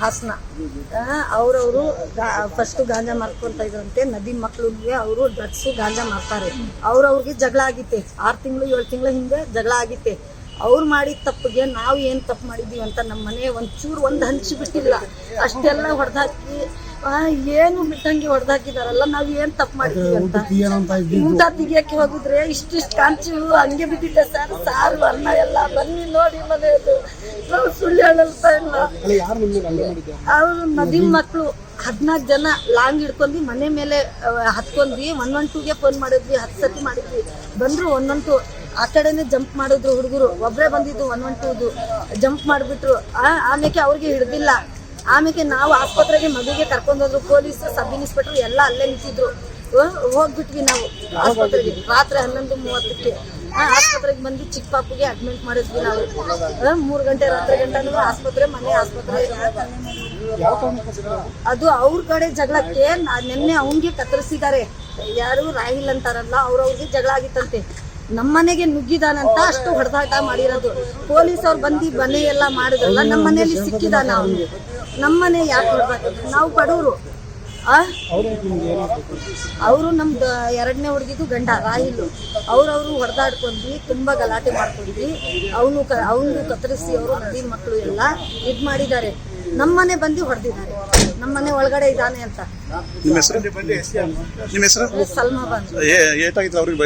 Hassan. ಅವ್ರವರು first ಗಾಂಜಾ ಮಾರ್ಕೊಂತ ಇದ್ರಂತೆ. ನದಿ ಮಕ್ಳಿಗೆ ಅವರು ಡ್ರಗ್ಸು ಗಾಂಜಾ ಮಾರ್ತಾರೆ. ಅವ್ರವ್ರಿಗೆ ಜಗಳ ಆಗಿತ್ತೆ ಆರು ತಿಂಗಳು ಏಳು ತಿಂಗಳ ಹಿಂದೆ ಜಗಳ ಆಗಿತ್ತೆ ಅವ್ರು ಮಾಡಿದ ತಪ್ಪಿಗೆ ನಾವು ಏನು ತಪ್ಪು ಮಾಡಿದ್ದೀವಿ ಅಂತ ನಮ್ಮ ಮನೆ ಒಂಚೂರು ಒಂದು ಹಂಚಿ ಬಿಟ್ಟಿಲ್ಲ. ಅಷ್ಟೆಲ್ಲ ಹೊಡೆದಾಕಿ ಏನು ಬಿಟ್ಟಂಗೆ ಹೊಡೆದಾಕಿದಾರಲ್ಲ ನಾವು ಏನು ತಪ್ಪು ಮಾಡಿದ್ದೀವಿ ಅಂತ. ಊಟ ತೆಗಿಯಕ್ಕೆ ಹೋಗಿದ್ರೆ ಇಷ್ಟಿಷ್ಟು ಕಾಂಚು ಹಂಗೆ ಬಿಟ್ಟಿದ್ದೆ ಸರ್. ಸಾರು ಅನ್ನ ಎಲ್ಲ ಬನ್ನಿ ನೋಡಿ ನಾವು ಸುಳ್ಳು ಹೇಳಲ್ತಾ ಇಲ್ಲ. ಅವ್ರು ನದಿ ಮಕ್ಕಳು ಹದಿನಾಲ್ಕು ಜನ ಲಾಂಗ್ ಹಿಡ್ಕೊಂಡು ಮನೆ ಮೇಲೆ ಹತ್ಕೊಂಡ್ವಿ. ಒನ್ ಒನ್ ಟೂಗೆ ಫೋನ್ ಮಾಡಿದ್ವಿ ಹತ್ತು ಸತಿ ಮಾಡಿದ್ವಿ. ಬಂದ್ರು ಒನ್ ಒನ್ ಟು ಆ ಕಡೆನೆ ಜಂಪ್ ಮಾಡಿದ್ರು ಹುಡುಗರು. ಒಬ್ಬರೇ ಬಂದಿದ್ದು ಒನ್ ಒನ್ ಟೂದು ಜಂಪ್ ಮಾಡಿಬಿಟ್ರು. ಆಮೇಲೆ ಅವ್ರಿಗೆ ಹಿಡ್ದಿಲ್ಲ. ಆಮೇಲೆ ನಾವು ಆಸ್ಪತ್ರೆಗೆ ಮಗುಗೆ ಕರ್ಕೊಂಡೋದ್ರು ಪೊಲೀಸ್ ಸಬ್ ಇನ್ಸ್ಪೆಕ್ಟರ್ ಎಲ್ಲ ಅಲ್ಲೇ ನಿಂತಿದ್ರು. ಹೋಗ್ಬಿಟ್ವಿ ನಾವು ಆಸ್ಪತ್ರೆಗೆ. ರಾತ್ರಿ ಹನ್ನೊಂದು ಮೂವತ್ತಕ್ಕೆ. ಆಸ್ಪತ್ರೆಗೆ ಬಂದು ಚಿಕ್ಕ ಪಾಪಿಗೆ ಅಡ್ಮಿಟ್ ಮಾಡಿದ್ವಿ ನಾವು. ಮೂರು ಗಂಟೆ, ರಾತ್ರಿ ಗಂಟೆನೂ ಆಸ್ಪತ್ರೆ, ಮನೆ ಆಸ್ಪತ್ರೆ ಅದು ಅವ್ರ ಕಡೆ ಜಗಳಕ್ಕೆ ನಿನ್ನೆ ಅವನ್ಗೆ ಕತ್ತರಿಸಿದ್ದಾರೆ. ಯಾರು ರಾಹಿಲ್ ಅಂತಾರಲ್ಲ ಅವ್ರವ್ರಿಗೆ ಜಗಳ ಆಗಿತ್ತಂತೆ. ನಮ್ಮನೆಗೆ ನುಗ್ಗಿದಾನಂತ ಅಷ್ಟು ಹೊಡೆದಾಟ ಮಾಡಿರೋದು. ಪೊಲೀಸ್ ಅವ್ರು ಬಂದು ಮನೆ ಎಲ್ಲ ಮಾಡಿದ್ರಲ್ಲ ನಮ್ಮ ಮನೆಯಲ್ಲಿ ಸಿಕ್ಕಿದಾನ ಅವನು. ನಮ್ಮನೆ ಯಾಕೆ ಹೊಡೆದಾಟ? ನಾವು ಬಡವರು ಅವರು ನಮ್ದು ಎರಡನೇ ಹುಡುಗಿದು ಗಂಡ ರಾಹಿಲು. ಅವ್ರವ್ರು ಹೊಡೆದಾಡ್ಕೊಂಡ್ವಿ ತುಂಬ ಗಲಾಟೆ ಮಾಡ್ಕೊಂಡ್ವಿ. ಅವನು ಕ ಅವನು ಕತ್ತರಿಸಿ ಅವರು ನದಿ ಮಕ್ಕಳು ಎಲ್ಲ ಇದು ಮಾಡಿದ್ದಾರೆ. ನಮ್ಮನೆ ಬಂದು ಹೊಡೆದಿದ್ದಾರೆ. ನಮ್ಮನೆ ಒಳಗಡೆ ಇದ್ದಾನೆ ಅಂತ. ನಿಮ್ಮ ಹೆಸರು? ನಿಮ್ಮ ಹೆಸರು? ಸಲ್ಮಾ ಬಂದು ಏಟಾಗಿತ್ತು ಅವ್ರಿಗೆ